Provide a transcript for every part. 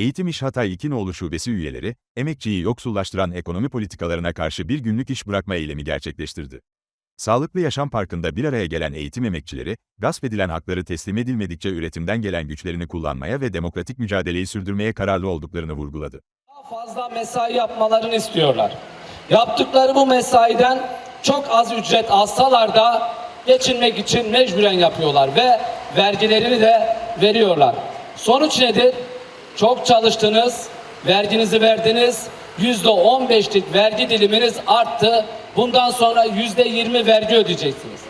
Eğitim İş Hatay İkinoğlu Şubesi üyeleri, emekçiyi yoksullaştıran ekonomi politikalarına karşı bir günlük iş bırakma eylemi gerçekleştirdi. Sağlıklı Yaşam Parkı'nda bir araya gelen eğitim emekçileri, gasp edilen hakları teslim edilmedikçe üretimden gelen güçlerini kullanmaya ve demokratik mücadeleyi sürdürmeye kararlı olduklarını vurguladı. Daha fazla mesai yapmalarını istiyorlar. Yaptıkları bu mesaiden çok az ücret alsalar da geçinmek için mecburen yapıyorlar ve vergilerini de veriyorlar. Sonuç nedir? Çok çalıştınız, verginizi verdiniz, yüzde on beşlik vergi diliminiz arttı. Bundan sonra yüzde yirmi vergi ödeyeceksiniz.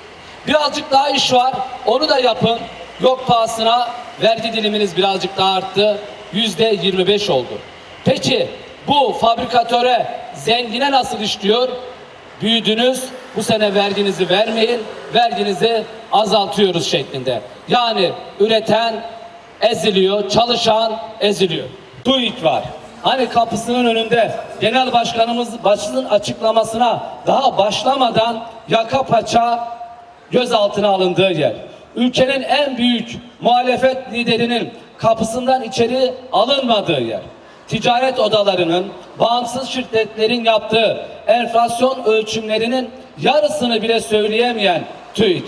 Birazcık daha iş var, onu da yapın. Yok pahasına vergi diliminiz birazcık daha arttı. Yüzde yirmi beş oldu. Peki bu fabrikatöre, zengine nasıl işliyor? Büyüdünüz, bu sene verginizi vermeyin, verginizi azaltıyoruz şeklinde. Yani üreten eziliyor, çalışan eziliyor. TÜİK var. Hani kapısının önünde genel başkanımız başının açıklamasına daha başlamadan yaka paça gözaltına alındığı yer. Ülkenin en büyük muhalefet liderinin kapısından içeri alınmadığı yer. Ticaret odalarının, bağımsız şirketlerin yaptığı enflasyon ölçümlerinin yarısını bile söyleyemeyen TÜİK.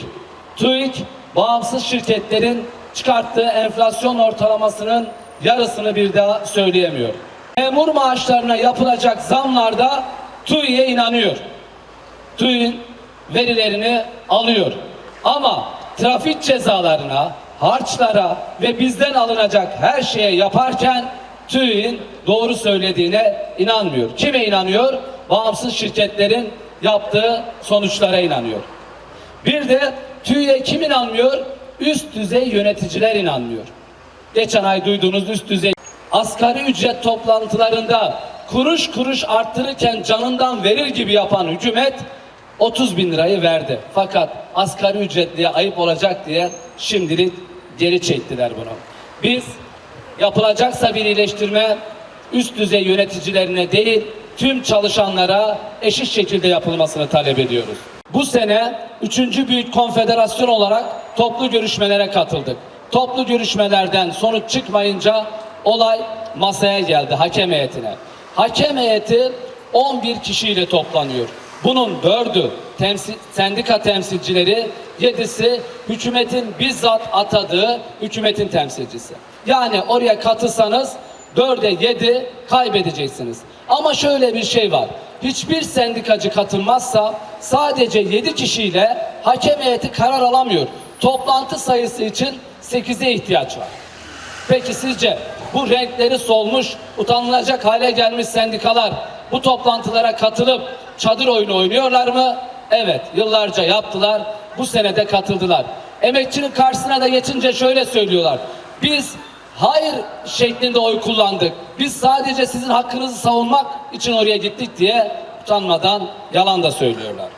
TÜİK, bağımsız şirketlerin çıkarttığı enflasyon ortalamasının yarısını bir daha söyleyemiyor. Memur maaşlarına yapılacak zamlarda TÜİK'e inanıyor. TÜİK'in verilerini alıyor. Ama trafik cezalarına, harçlara ve bizden alınacak her şeye yaparken TÜİK'in doğru söylediğine inanmıyor. Kime inanıyor? Bağımsız şirketlerin yaptığı sonuçlara inanıyor. Bir de TÜİ'ye kim inanmıyor? Üst düzey yöneticiler inanmıyor. Geçen ay duyduğunuz üst düzey asgari ücret toplantılarında kuruş kuruş arttırırken canından verir gibi yapan hükümet 30 bin lirayı verdi. Fakat asgari ücretliye ayıp olacak diye şimdilik geri çektiler bunu. Biz yapılacaksa bir iyileştirme üst düzey yöneticilerine değil tüm çalışanlara eşit şekilde yapılmasını talep ediyoruz. Bu sene 3. Büyük Konfederasyon olarak toplu görüşmelere katıldık. Toplu görüşmelerden sonuç çıkmayınca olay masaya geldi hakem heyetine. Hakem heyeti 11 kişiyle toplanıyor. Bunun dördü temsil, sendika temsilcileri, yedisi hükümetin bizzat atadığı hükümetin temsilcisi. Yani oraya katılsanız dörde yedi kaybedeceksiniz. Ama şöyle bir şey var. Hiçbir sendikacı katılmazsa sadece yedi kişiyle hakem heyeti karar alamıyor. Toplantı sayısı için 8'e ihtiyaç var. Peki sizce bu renkleri solmuş, utanılacak hale gelmiş sendikalar bu toplantılara katılıp çadır oyunu oynuyorlar mı? Evet, yıllarca yaptılar. Bu senede katıldılar. Emekçinin karşısına da geçince şöyle söylüyorlar. Biz hayır şeklinde oy kullandık. Biz sadece sizin hakkınızı savunmak için oraya gittik diye utanmadan yalan da söylüyorlar.